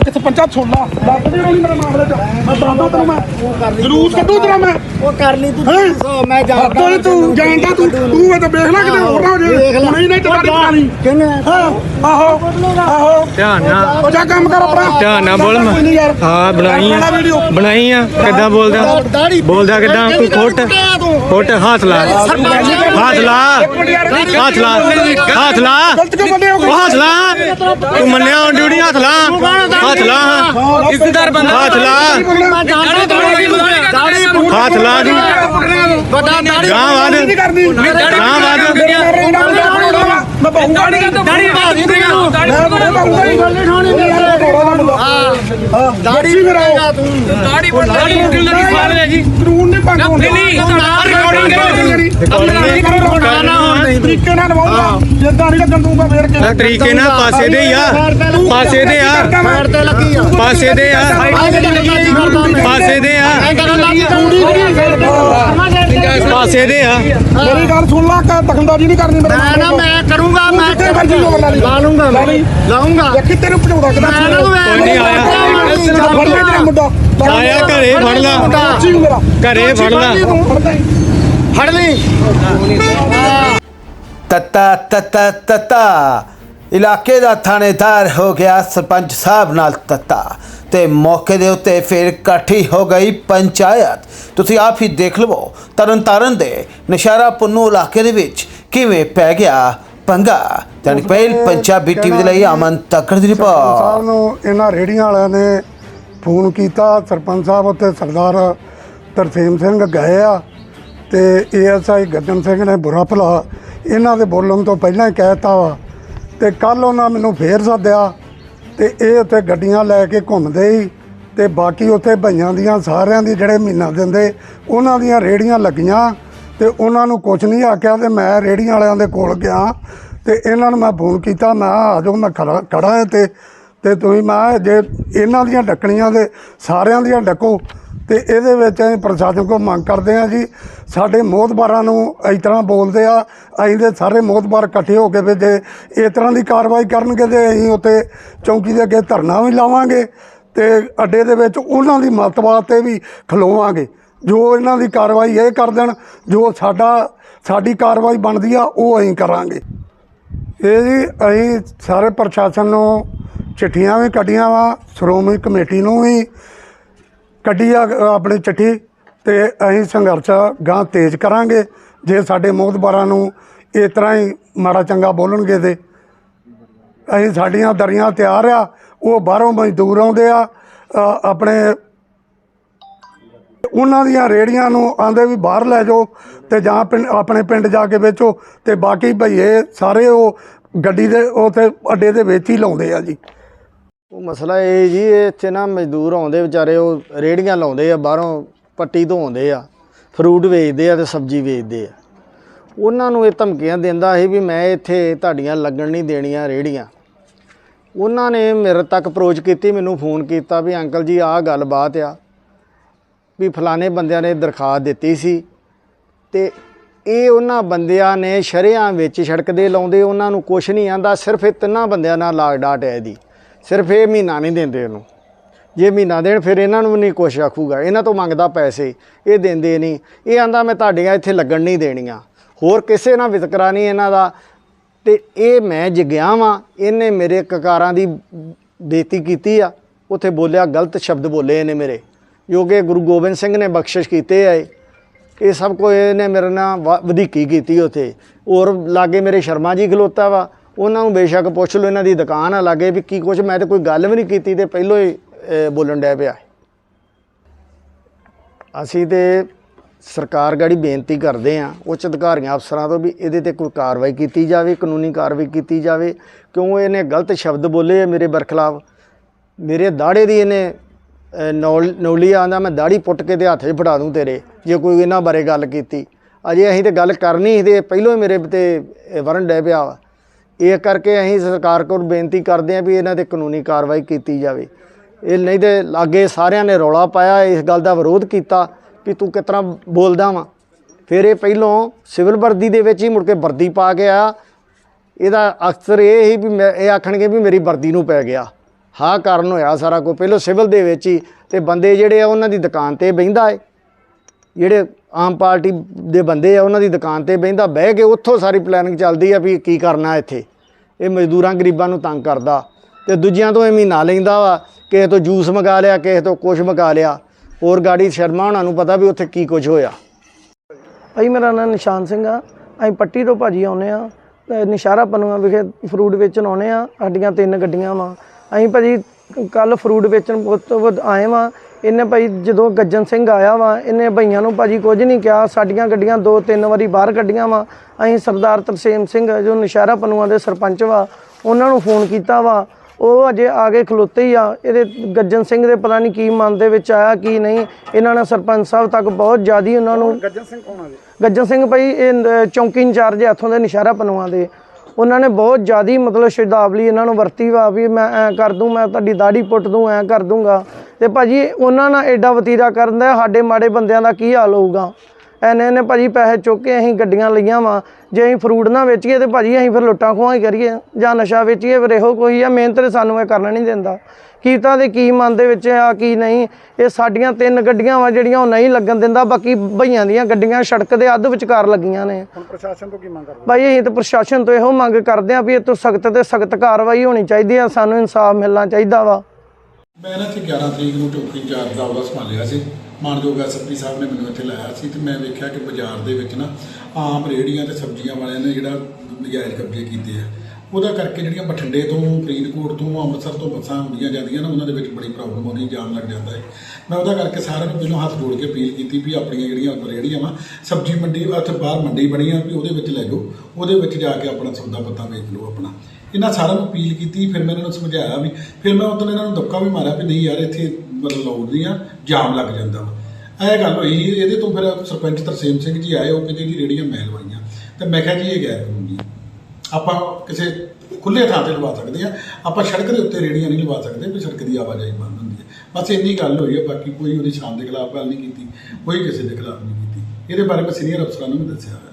ਕਿੱਥੇ ਪੰਜਾ ਛੋਲਾ ਲੱਗ ਦੇ ਰੋਲੀ ਮੇਰੇ ਮਾਮਲੇ ਚ। ਮੈਂ ਦੱਸਦਾ ਤੈਨੂੰ ਮੈਂ। ਜਲੂਸ ਕੱਢੂ ਤੇਰਾ ਮੈਂ। ਉਹ ਕਰ ਲਈ ਤੂੰ ਹੈਂ? ਸੋ ਮੈਂ ਜਾਣਦਾ ਤੂੰ ਤੂੰ ਜਾਣਦਾ ਤੂੰ। ਤੂੰ ਮੈਂ ਤਾਂ ਵੇਖ ਲੈ ਕਿਤੇ ਹੋਰ ਨਾ ਹੋ ਜੇ ਵੇਖ ਲੈ। ਹੁਣੇ ਹੀ ਨਹੀਂ ਤੇ ਗਾੜੀ ਪਾਣੀ ਕਿੰਨੇ ਹਾਂ ਆਹੋ। ਆਹੋ। ਧਿਆਨ ਨਾਲ। ਉਹ ਜਾ ਕੰਮ ਕਰ ਆਪਣਾ। ਧਿਆਨ ਨਾਲ ਬੋਲ ਕੋਈ ਨਹੀਂ ਯਾਰ। ਹਾਂ ਬਣਾਈ ਆ। ਆਪਣਾ ਵੀਡੀਓ ਬਣਾਈ ਆ। ਕਿੱਦਾਂ ਬੋਲਦਾ? ਦਾੜੀ ਬੋਲਦਾ ਕਿੱਦਾਂ? ਕੋਈ ਖੋਟ। ਖੋਟ ਹੱਥ ਲਾ। ਹੱਥ ਲਾ। ਹੱਥ ਲਾ। ਹੱਥ ਲਾ। ਉਹ ਹੱਥ ਲਾ। ਤੂੰ ਮੰਨਿਆ ਹੁਣ ਡਿਊਟੀ ਹੱਥ ਲਾ। ਹੱਥ ਲਾ। ਇੱਜ਼ਤਦਾਰ ਬੰਦਾ। ਹੱਥ ਲਾ। ਦਾੜੀ ਦਾੜੀ ਹੱਥ ਲਾ ਤੂੰ ਵੱਡਾ ਦਾੜੀ ਗਾਂ ਵਾਦ ਨਹੀਂ ਗਾਂ ਵਾਦ ਮੈਂ ਬਹੁਗਾ ਨਹੀਂ ਦਾੜੀ ਬਾਦੀ ਤੇ ਮੈਂ ਬਹੁਗਾ ਨਹੀਂ ਗੱਲ ਨਹੀਂ ਠਾਣੀ ਹਾਂ ਦਾੜੀ ਵੀ ਮੇਰਾ ਤੂੰ ਦਾੜੀ ਦਾੜੀ ਮੁੱਕਣ ਲੱਗੀ ਸਾਲ ਹੈ ਜੀ ਕਾਨੂੰਨ ਨਹੀਂ ਭੰਗ ਹੁੰਦਾ ਨਹੀਂ ਨਹੀਂ ਰਿਕਾਰਡਿੰਗ ਨਾ ਨਾ ਹੋਣ ਨਹੀਂ ਤਰੀਕੇ ਨਾਲ ਨਵਾਉਂਗਾ ਜਿੱਦਾਂ ਨਹੀਂ ਲੱਗਣ ਦੂੰਗਾ ਫੇਰ ਕੇ ਤਰੀਕੇ ਨਾਲ ਪਾਸੇ ਦੇ ਆ ਪਾਸੇ ਦੇ ਆ ਪੈਰ ਤੇ ਲੱਗੀ ਆ ਪਾਸੇ ਦੇ ਆ ਪਾਸੇ ਦੇ ਆ ਪਾਸੇ ਦੇ ਆ ਮੇਰੀ ਗੱਲ ਸੁਣ ਲਾ ਕਿ ਦਖਲਅੰਦਾਜ਼ੀ ਨਹੀਂ ਕਰਨੀ ਮੇਰੇ ਮੈਂ ਨਾ ਮੈਂ ਕਰੂੰਗਾ ਮੈਂ ਕਿੱਥੇ ਮਰਜ਼ੀ ਲੋਕ ਲਾ ਲਈ। ਲਾ ਲੂੰਗਾ ਮੈਂ ਲਾਉਂਗਾ ਦੇਖੀ ਤੈਨੂੰ ਭਜਾਉਂਦਾ ਕਿਦਾਂ ਨਾ ਕੋਈ ਨਹੀਂ ਆਇਆ। ਆਇਆ ਘਰੇ ਫੜ ਲਾ। ਘਰੇ ਫੜ ਲਾ। ਫੜ ਲਈ। ਤਤਾ ਤਤਾ ਤਤਾ। ਇਲਾਕੇ ਦਾ ਥਾਣੇਦਾਰ ਹੋ ਗਿਆ ਸਰਪੰਚ ਸਾਹਿਬ ਨਾਲ ਤਤਾ ਤੇ ਮੌਕੇ ਦੇ ਉੱਤੇ ਫਿਰ ਇਕੱਠੀ ਹੋ ਗਈ ਪੰਚਾਇਤ। ਤੁਸੀਂ ਆਪ ਹੀ ਦੇਖ ਲਵੋ ਤਰਨਤਾਰਨ ਦੇ ਨਸ਼ਾਰਾ ਪੁੰਨੂ ਇਲਾਕੇ ਦੇ ਵਿੱਚ ਕਿਵੇਂ ਪੈ ਗਿਆ ਪੰਗਾ। ਜਾਨੀ ਪਹਿਲ ਪੰਜਾਬੀ ਟੀਵੀ ਦੇ ਲਈ ਅਮਨ ਤੱਕੜ ਦੀ ਸਰਪੰਚ ਰਿਪੋਰਟ ਸਾਹਿਬ ਨੂੰ ਇਹਨਾਂ ਰੇੜੀਆਂ ਵਾਲਿਆਂ ਨੇ ਫੋਨ ਕੀਤਾ। ਸਰਪੰਚ ਸਾਹਿਬ ਉੱਤੇ ਸਰਦਾਰ ਤਰਸੇਮ ਸਿੰਘ ਗਏ ਆ ਤੇ ਏਐਸਆਈ ਗੱਜਨ ਸਿੰਘ ਨੇ ਬੁਰਾ ਭਲਾ ਇਹਨਾਂ ਦੇ ਬੋਲਣ ਤੋਂ ਪਹਿਲਾਂ ਹੀ ਕਹਿਤਾ ਵਾ। ਤੇ ਕੱਲ ਉਹਨਾਂ ਮੈਨੂੰ ਫੇਰ ਸੱਦਿਆ ਤੇ ਇਹ ਉੱਥੇ ਗੱਡੀਆਂ ਲੈ ਕੇ ਘੁੰਮਦੇ ਹੀ ਤੇ ਬਾਕੀ ਉੱਥੇ ਭਈਆਂ ਦੀਆਂ ਸਾਰਿਆਂ ਦੀ ਜਿਹੜੇ ਮਹੀਨਾ ਦਿੰਦੇ ਉਹਨਾਂ ਦੀਆਂ ਰੇੜੀਆਂ ਲੱਗੀਆਂ। ਤੇ ਉਹਨਾਂ ਨੂੰ ਕੁਝ ਨਹੀਂ ਆਖਿਆ ਤੇ ਮੈਂ ਰੇੜੀਆਂ ਵਾਲਿਆਂ ਦੇ ਕੋਲ ਗਿਆ ਤੇ ਇਹਨਾਂ ਨੂੰ ਮੈਂ ਫੋਨ ਕੀਤਾ, ਮੈਂ ਆ ਜਾਓ, ਮੈਂ ਖੜਾ ਖੜਾ ਹਾਂ ਤੇ ਤੇ ਤੁਸੀਂ ਮੈਂ ਜੇ ਇਹਨਾਂ ਦੀਆਂ ਡੱਕਣੀਆਂ ਦੇ ਸਾਰਿਆਂ ਦੀਆਂ ਡੱਕੋ। ਤੇ ਇਹਦੇ ਵਿੱਚ ਅਸੀਂ ਪ੍ਰਸ਼ਾਸਨ ਕੋਲ ਮੰਗ ਕਰਦੇ ਹਾਂ ਜੀ, ਸਾਡੇ ਮੋਹਤਬਾਰਾਂ ਨੂੰ ਇਸ ਤਰ੍ਹਾਂ ਬੋਲਦੇ ਆ, ਅਸੀਂ ਦੇ ਸਾਰੇ ਮੋਹਤਬਾਰ ਇਕੱਠੇ ਹੋ ਕੇ ਵੀ ਜੇ ਇਸ ਤਰ੍ਹਾਂ ਦੀ ਕਾਰਵਾਈ ਕਰਨਗੇ ਤੇ ਅਸੀਂ ਉੱਤੇ ਚੌਂਕੀ ਦੇ ਅੱਗੇ ਧਰਨਾ ਵੀ ਲਾਵਾਂਗੇ ਤੇ ਅੱਡੇ ਦੇ ਵਿੱਚ ਉਹਨਾਂ ਦੀ ਮਤਵਾਦ ਤੇ ਵੀ ਖਲੋਵਾਂਗੇ। ਜੋ ਇਹਨਾਂ ਦੀ ਕਾਰਵਾਈ ਇਹ ਕਰ ਦੇਣ, ਜੋ ਸਾਡਾ, ਸਾਡੀ ਕਾਰਵਾਈ ਬਣਦੀ ਆ, ਉਹ ਅਸੀਂ ਕਰਾਂਗੇ। ਇਹ ਜੀ, ਅਸੀਂ ਸਾਰੇ ਪ੍ਰਸ਼ਾਸਨ ਨੂੰ ਚਿੱਠੀਆਂ ਵੀ ਕੱਢੀਆਂ ਵਾ, ਸ਼੍ਰੋਮਣੀ ਕਮੇਟੀ ਨੂੰ ਵੀ ਕੱਢੀ ਆ, ਆਪਣੀ ਚਿੱਠੀ ਤੇ ਅਸੀਂ ਸੰਘਰਸ਼ ਗਾਂ ਤੇਜ਼ ਕਰਾਂਗੇ। ਜੇ ਸਾਡੇ ਮੋਹਤਬਾਰਾਂ ਨੂੰ ਇਸ ਤਰ੍ਹਾਂ ਹੀ ਮਾੜਾ ਚੰਗਾ ਬੋਲਣਗੇ ਤੇ ਅਸੀਂ ਸਾਡੀਆਂ ਦਰੀਆਂ ਤਿਆਰ ਆ, ਉਹ ਬਾਹਰੋਂ ਮਜ਼ਦੂਰ ਆਉਂਦੇ ਆ ਆਪਣੇ ਉਹਨਾਂ ਦੀਆਂ ਰੇੜੀਆਂ ਨੂੰ ਆਂਦੇ ਵੀ ਬਾਹਰ ਲੈ ਜਾਓ ਤੇ ਜਾਂ ਪਿੰਡ ਆਪਣੇ ਪਿੰਡ ਜਾ ਕੇ ਵੇਚੋ ਤੇ ਬਾਕੀ ਭਈਏ ਸਾਰੇ ਉਹ ਗੱਡੀ ਦੇ ਉਥੇ ਅੱਡੇ ਦੇ ਵਿੱਚ ਹੀ ਲਾਉਂਦੇ ਆ ਜੀ। ਉਹ ਮਸਲਾ ਇਹ ਜੀ, ਇਹ ਇੱਥੇ ਨਾ ਮਜ਼ਦੂਰ ਆਉਂਦੇ ਵਿਚਾਰੇ, ਉਹ ਰੇੜੀਆਂ ਲਾਉਂਦੇ ਆ, ਬਾਹਰੋਂ ਪੱਟੀ ਤੋਂ ਆਉਂਦੇ ਆ, ਫਰੂਟ ਵੇਚਦੇ ਆ ਤੇ ਸਬਜ਼ੀ ਵੇਚਦੇ ਆ। ਉਹਨਾਂ ਨੂੰ ਇਹ ਧਮਕੀਆਂ ਦਿੰਦਾ ਸੀ ਵੀ ਮੈਂ ਇੱਥੇ ਤੁਹਾਡੀਆਂ ਲੱਗਣ ਨਹੀਂ ਦੇਣੀਆਂ ਰੇੜੀਆਂ ਉਹਨਾਂ ਨੇ ਮੇਰੇ ਤੱਕ ਅਪਰੋਚ ਕੀਤੀ, ਮੈਨੂੰ ਫੋਨ ਕੀਤਾ ਵੀ ਅੰਕਲ ਜੀ ਆਹ ਗੱਲਬਾਤ ਆ ਵੀ ਫਲਾਣੇ ਬੰਦਿਆਂ ਨੇ ਦਰਖਾਸਤ ਦਿੱਤੀ ਸੀ ਤੇ ਇਹ ਉਹਨਾਂ ਬੰਦਿਆਂ ਨੇ ਸ਼ਰਿਆਂ ਵਿੱਚ ਸੜਕ ਲਾਉਂਦੇ ਉਹਨਾਂ ਨੂੰ ਕੁਛ ਨਹੀਂ ਆਂਦਾ, ਸਿਰਫ ਇਹ ਤਿੰਨਾਂ ਬੰਦਿਆਂ ਨਾਲ ਲਾਗ ਡਾਟ ਹੈ ਇਹਦੀ ਸਿਰਫ ਇਹ ਮਹੀਨਾ ਨਹੀਂ ਦਿੰਦੇ ਉਹਨੂੰ ਜੇ ਮਹੀਨਾ ਦੇਣ, ਫਿਰ ਇਹਨਾਂ ਨੂੰ ਵੀ ਨਹੀਂ ਕੁਛ ਆਖੂਗਾ। ਇਹਨਾਂ ਤੋਂ ਮੰਗਦਾ ਪੈਸੇ, ਇਹ ਦਿੰਦੇ ਨਹੀਂ। ਇਹ ਆਂਦਾ, ਮੈਂ ਤੁਹਾਡੀਆਂ ਇੱਥੇ ਲੱਗਣ ਨਹੀਂ ਦੇਣੀਆਂ। ਹੋਰ ਕਿਸੇ ਨਾਲ ਵਿਤਕਰਾ ਨਹੀਂ ਇਹਨਾਂ ਦਾ। ਤੇ ਇਹ ਮੈਂ ਜਗਿਆ ਵਾਂ, ਇਹਨੇ ਮੇਰੇ ਕਕਾਰਾਂ ਦੀ ਬੇਤੀ ਕੀਤੀ ਆ। ਉੱਥੇ ਬੋਲਿਆ, ਗਲਤ ਸ਼ਬਦ ਬੋਲੇ ਇਹਨੇ ਮੇਰੇ। ਜੋ ਕਿ ਗੁਰੂ ਗੋਬਿੰਦ ਸਿੰਘ ਨੇ ਬਖਸ਼ਿਸ਼ ਕੀਤੇ ਆ ਇਹ। ਸਭ ਕੁਝ ਇਹਨੇ ਮੇਰੇ ਨਾਲ ਵ- ਵਧੀਕੀ ਕੀਤੀ ਉੱਥੇ। ਔਰ ਲਾਗੇ ਮੇਰੇ ਸ਼ਰਮਾ ਜੀ ਖਲੋਤਾ ਵਾ। ਉਹਨਾਂ ਨੂੰ ਬੇਸ਼ੱਕ ਪੁੱਛ ਲਓ, ਇਹਨਾਂ ਦੀ ਦੁਕਾਨ ਆ ਲਾਗੇ ਵੀ ਕੀ ਕੁਝ ਮੈਂ ਤੇ ਕੋਈ ਗੱਲ ਵੀ ਨਹੀਂ ਕੀਤੀ ਤੇ ਪਹਿਲੋਂ ਹੀ ਬੋਲਣ ਡਿਆ ਪਿਆ। ਅਸੀਂ ਤੇ ਸਰਕਾਰ ਗਾੜੀ ਬੇਨਤੀ ਕਰਦੇ ਆ, ਉੱਚ ਅਧਿਕਾਰੀਆਂ ਅਫਸਰਾਂ ਤੋਂ ਵੀ ਇਹਦੇ ਤੇ ਕੋਈ ਕਾਰਵਾਈ ਕੀਤੀ ਜਾਵੇ, ਕਾਨੂੰਨੀ ਕਾਰਵਾਈ ਕੀਤੀ ਜਾਵੇ। ਕਿਉਂ ਇਹਨੇ ਗਲਤ ਸ਼ਬਦ ਬੋਲੇ ਆ ਮੇਰੇ ਬਰਖਲਾਫ? ਮੇਰੇ ਦਾੜੇ ਦੀ ਇਹਨੇ ਨੌਲ ਨੌਲੀ ਆਂਦਾ, ਮੈਂ ਦਾੜੀ ਪੁੱਟ ਕੇ ਤੇ ਹੱਥ 'ਚ ਫੜਾ ਦੂੰ ਤੇਰੇ, ਜੇ ਕੋਈ ਇਹਨਾਂ ਬਾਰੇ ਗੱਲ ਕੀਤੀ। ਅਜੇ ਅਸੀਂ ਤੇ ਗੱਲ ਕਰਨੀ ਸੀ ਤੇ ਪਹਿਲੋਂ ਹੀ ਮੇਰੇ ਤੇ ਵਰਨ ਡੈ ਪਿਆ ਵਾ। ਇਹ ਕਰਕੇ ਅਸੀਂ ਸਰਕਾਰ ਕੋਲ ਬੇਨਤੀ ਕਰਦੇ ਹਾਂ ਵੀ ਇਹਨਾਂ ਤੇ ਕਾਨੂੰਨੀ ਕਾਰਵਾਈ ਕੀਤੀ ਜਾਵੇ। ਇਹ ਨਹੀਂ ਤੇ ਲਾਗੇ ਸਾਰਿਆਂ ਨੇ ਰੌਲਾ ਪਾਇਆ, ਇਸ ਗੱਲ ਦਾ ਵਿਰੋਧ ਕੀਤਾ ਵੀ ਤੂੰ ਕਿਸ ਤਰ੍ਹਾਂ ਬੋਲਦਾ ਵਾਂ। ਫਿਰ ਇਹ ਪਹਿਲੋਂ ਸਿਵਲ ਵਰਦੀ ਦੇ ਵਿੱਚ ਹੀ ਮੁੜ ਕੇ ਵਰਦੀ ਪਾ ਕੇ ਆ ਇਹਦਾ ਅਕਸਰ ਇਹ ਹੀ ਵੀ ਮੈਂ, ਇਹ ਆਖਣਗੇ ਵੀ ਮੇਰੀ ਵਰਦੀ ਨੂੰ ਪੈ ਗਿਆ। ਹਾਂ, ਕਾਰਨ ਹੋਇਆ ਸਾਰਾ ਕੋ ਪਹਿਲਾਂ ਸਿਵਲ ਦੇ ਵਿੱਚ ਹੀ ਤੇ ਬੰਦੇ ਜਿਹੜੇ ਆ, ਉਹਨਾਂ ਦੀ ਦੁਕਾਨ ਤੇ ਬਹਿੰਦਾ ਏ। ਜਿਹੜੇ ਆਮ ਪਾਰਟੀ ਦੇ ਬੰਦੇ ਆ, ਉਹਨਾਂ ਦੀ ਦੁਕਾਨ ਤੇ ਬਹਿੰਦਾ। ਬਹਿ ਕੇ ਉੱਥੋਂ ਸਾਰੀ ਪਲੈਨਿੰਗ ਚੱਲਦੀ ਆ ਵੀ ਕੀ ਕਰਨਾ ਇੱਥੇ। ਇਹ ਮਜ਼ਦੂਰਾਂ ਗਰੀਬਾਂ ਨੂੰ ਤੰਗ ਕਰਦਾ। ਤੇ ਦੂਜਿਆਂ ਤੋਂ ਇਹ ਮਹੀਨਾ ਲੈਂਦਾ ਵਾ, ਕਿਸੇ ਤੋਂ ਜੂਸ ਮੰਗਾ ਲਿਆ, ਕਿਸੇ ਤੋਂ ਕੁਛ ਮੰਗਾ ਲਿਆ। ਹੋਰ ਗਾੜੀ ਸ਼ਰਮਾ ਉਹਨਾਂ ਨੂੰ ਪਤਾ ਵੀ ਉੱਥੇ ਕੀ ਕੁਝ ਹੋਇਆ। ਭਾਈ, ਮੇਰਾ ਨਾਮ ਨਿਸ਼ਾਨ ਸਿੰਘ ਆ। ਅਸੀਂ ਪੱਟੀ ਤੋਂ ਭਾਜੀ ਆਉਨੇ ਆ। ਨਿਸ਼ਾਰਾ ਪਨੂਆ ਵਿਖੇ ਫਰੂਟ ਵੇਚਣ ਆਉਨੇ ਆ। ਸਾਡੀਆਂ ਤਿੰਨ ਗੱਡੀਆਂ ਵਾ। ਅਸੀਂ ਭਾਜੀ ਕੱਲ ਫਰੂਟ ਵੇਚਣ ਵਧ- ਆਏ ਵਾ। ਇਹਨੇ ਭਾਈ ਜਦੋਂ ਗੱਜਨ ਸਿੰਘ ਆਇਆ ਵਾ ਇਹਨੇ ਭਈਆਂ ਨੂੰ ਭਾਜੀ ਕੁਝ ਨਹੀਂ ਕਿਹਾ। ਸਾਡੀਆਂ ਗੱਡੀਆਂ ਦੋ ਤਿੰਨ ਵਾਰੀ ਬਾਹਰ ਕੱਢੀਆਂ ਵਾ। ਅਸੀਂ ਸਰਦਾਰ ਤਰਸੇਮ ਸਿੰਘ ਜੋ ਨਿਸ਼ਾਰਾ ਪਨੂਆ ਦੇ ਸਰਪੰਚ ਵਾ ਉਹਨਾਂ ਨੂੰ ਫੋਨ ਕੀਤਾ ਵਾ। ਉਹ ਅਜੇ ਆ ਕੇ ਖਲੋਤੇ ਹੀ ਆ। ਇਹਦੇ ਗੱਜਨ ਸਿੰਘ ਦੇ ਪਤਾ ਨਹੀਂ ਕੀ ਮਨ ਦੇ ਵਿੱਚ ਆਇਆ ਕੀ ਨਹੀਂ। ਇਹਨਾਂ ਨੇ ਸਰਪੰਚ ਸਾਹਿਬ ਤੱਕ ਬਹੁਤ ਜ਼ਿਆਦੀ ਉਹਨਾਂ ਨੂੰ ਗੱਜਨ ਸਿੰਘ ਕੌਣ ਆ ਜੀ? ਗੱਜਨ ਸਿੰਘ ਭਾਈ ਇਹ ਚੌਂਕੀ ਇੰਚਾਰਜ ਹੈ ਇੱਥੋਂ ਦੇ ਨਿਸ਼ਾਰਾ ਪਨੂਆਂ ਦੇ। ਉਹਨਾਂ ਨੇ ਬਹੁਤ ਜ਼ਿਆਦੀ ਮਤਲਬ ਸ਼ਬਦਾਵਲੀ ਇਹਨਾਂ ਨੂੰ ਵਰਤੀ ਵਾ ਵੀ ਮੈਂ ਐ ਕਰ ਦੂੰ, ਮੈਂ ਤੁਹਾਡੀ ਦਾੜੀ ਪੁੱਟ ਦੂੰ, ਐ ਕਰ ਦੂੰਗਾ। ਤੇ ਭਾਜੀ, ਉਹਨਾਂ ਨਾਲ ਐਡਾ ਵਤੀਰਾ ਕਰਨ ਦਾ ਸਾਡੇ ਮਾੜੇ ਬੰਦਿਆਂ ਦਾ ਕੀ ਹਾਲ ਹੋਊਗਾ? ਐਨੇ ਨੇ ਭਾਜੀ ਪੈਸੇ ਚੁੱਕ ਕੇ ਅਸੀਂ ਗੱਡੀਆਂ ਲਈਆਂ ਵਾ। ਜੇ ਅਸੀਂ ਫਰੂਟ ਨਾ ਵੇਚੀਏ ਤੇ ਭਾਜੀ ਅਸੀਂ ਫਿਰ ਲੁੱਟਾਂ ਖੋਹਾਂ ਹੀ ਕਰੀਏ। ਜਾਂ ਨਸ਼ਾ ਵੇਚੀਏ ਫਿਰ ਇਹੋ ਕੋਈ ਆ ਮਿਹਨਤ ਤੇ ਸਾਨੂੰ ਇਹ ਕਰਨਾ ਨਹੀਂ ਦਿੰਦਾ। ਕੀਤਾ ਦੇ ਕੀ ਮਨ ਦੇ ਵਿੱਚ ਆ ਕੀ ਨਹੀਂ। ਇਹ ਸਾਡੀਆਂ ਤਿੰਨ ਗੱਡੀਆਂ ਵਾ ਜਿਹੜੀਆਂ ਉਹ ਨਹੀਂ ਲੱਗਣ ਦਿੰਦਾ ਬਾਕੀ ਭਈਆਂ ਦੀਆਂ ਗੱਡੀਆਂ ਸੜਕ ਦੇ ਅੱਧ ਵਿਚਕਾਰ ਲੱਗੀਆਂ ਨੇ। ਹੁਣ ਪ੍ਰਸ਼ਾਸਨ ਤੋਂ ਕੀ ਮੰਗ ਕਰਦੇ? ਭਾਈ ਅਸੀਂ ਤਾਂ ਪ੍ਰਸ਼ਾਸਨ ਤੋਂ ਇਹੋ ਮੰਗ ਕਰਦੇ ਆ ਵੀ ਇਹ ਤੋਂ ਸਖਤ ਤੇ ਸਖਤ ਕਾਰਵਾਈ ਹੋਣੀ ਚਾਹੀਦੀ ਆ ਸਾਨੂੰ ਇਨਸਾਫ ਮਿਲਣਾ ਚਾਹੀਦਾ ਵਾ। ਮੈਂ ਨਾ ਇੱਥੇ 11 ਤਰੀਕ ਨੂੰ ਚੌਕੀ ਇੰਚਾਰਜ ਦਾ ਉਹਦਾ ਸੰਭਾਲਿਆ ਸੀ। ਮਾਨਯੋਗ ਐਸਪੀ ਸਾਹਿਬ ਨੇ ਮੈਨੂੰ ਇੱਥੇ ਲਾਇਆ ਸੀ ਤੇ ਮੈਂ ਵੇਖਿਆ ਕਿ ਬਾਜ਼ਾਰ ਦੇ ਵਿੱਚ ਨਾ ਆਮ ਰੇਹੜੀਆਂ ਤੇ ਸਬਜ਼ੀਆਂ ਵਾਲਿਆਂ ਨੇ ਜਿਹੜਾ ਨਜਾਇਜ਼ ਕਬਜ਼ੇ ਕੀਤੇ ਆ। ਉਹਦਾ ਕਰਕੇ ਜਿਹੜੀਆਂ ਬਠਿੰਡੇ ਤੋਂ, ਫਰੀਦਕੋਟ ਤੋਂ, ਅੰਮ੍ਰਿਤਸਰ ਤੋਂ ਬੱਸਾਂ ਹੁੰਦੀਆਂ ਜਾਂਦੀਆਂ ਨਾ, ਉਹਨਾਂ ਦੇ ਵਿੱਚ ਬੜੀ ਪ੍ਰੋਬਲਮ ਆਉਂਦੀ, ਜਾਮ ਲੱਗ ਜਾਂਦਾ ਹੈ। ਮੈਂ ਉਹਦਾ ਕਰਕੇ ਸਾਰਿਆਂ ਨੂੰ ਪਹਿਲਾਂ ਹੱਥ ਜੋੜ ਕੇ ਅਪੀਲ ਕੀਤੀ ਵੀ ਆਪਣੀਆਂ ਜਿਹੜੀਆਂ ਰੇਹੜੀਆਂ ਵਾ, ਸਬਜ਼ੀ ਮੰਡੀ, ਉੱਥੇ ਬਾਹਰ ਮੰਡੀ ਬਣੀ ਆ, ਵੀ ਉਹਦੇ ਵਿੱਚ ਲੈ ਜਾਓ। ਉਹਦੇ ਵਿੱਚ ਜਾ ਕੇ ਆਪਣਾ ਸੌਦਾ ਪੱਤਾ ਵੇਚ ਲਓ ਆਪਣਾ। ਇਹਨਾਂ ਸਾਰਿਆਂ ਨੂੰ ਅਪੀਲ ਕੀਤੀ, ਫਿਰ ਮੈਂ ਇਹਨਾਂ ਨੂੰ ਸਮਝਾਇਆ ਵੀ, ਫਿਰ ਮੈਂ ਉਦੋਂ ਇਹਨਾਂ ਨੂੰ ਧੱਕਾ ਵੀ ਮਾਰਿਆ ਵੀ ਨਹੀਂ ਯਾਰ, ਇੱਥੇ ਮਤਲਬ ਲੋੜ ਨਹੀਂ ਆ, ਜਾਮ ਲੱਗ ਜਾਂਦਾ ਵਾ। ਇਹ ਗੱਲ ਹੋਈ, ਇਹਦੇ ਤੋਂ ਫਿਰ ਸਰਪੰਚ ਤਰਸੇਮ ਸਿੰਘ ਜੀ ਆਏ, ਉਹ ਕਹਿੰਦੇ ਜੀ ਰੇੜੀਆਂ ਮੈਂ ਲਵਾਈਆਂ ਤੇ ਮੈਂ ਕਿਹਾ ਜੀ ਇਹ ਗੈਰ ਕਾਨੂੰਨੀ ਆਪਾਂ ਕਿਸੇ ਖੁੱਲੇ ਥਾਂ ਤੇ ਲਵਾ ਸਕਦੇ ਆ ਆਪਾਂ ਸੜਕ ਦੇ ਉੱਤੇ ਰੇੜੀਆਂ ਨਹੀਂ ਲਵਾ ਸਕਦੇ, ਵੀ ਸੜਕ ਦੀ ਆਵਾਜਾਈ ਬੰਦ ਹੁੰਦੀ ਹੈ। ਬਸ ਇੰਨੀ ਗੱਲ ਹੋਈ ਹੈ, ਬਾਕੀ ਕੋਈ ਉਹਦੀ ਸ਼ਾਨ ਦੇ ਖਿਲਾਫ ਗੱਲ ਨਹੀਂ ਕੀਤੀ, ਕੋਈ ਕਿਸੇ ਦੇ ਖਿਲਾਫ ਨਹੀਂ ਕੀਤੀ। ਇਹਦੇ ਬਾਰੇ ਮੈਂ ਸੀਨੀਅਰ ਅਫਸਰਾਂ ਨੂੰ ਵੀ ਦੱਸਿਆ ਹੋਇਆ।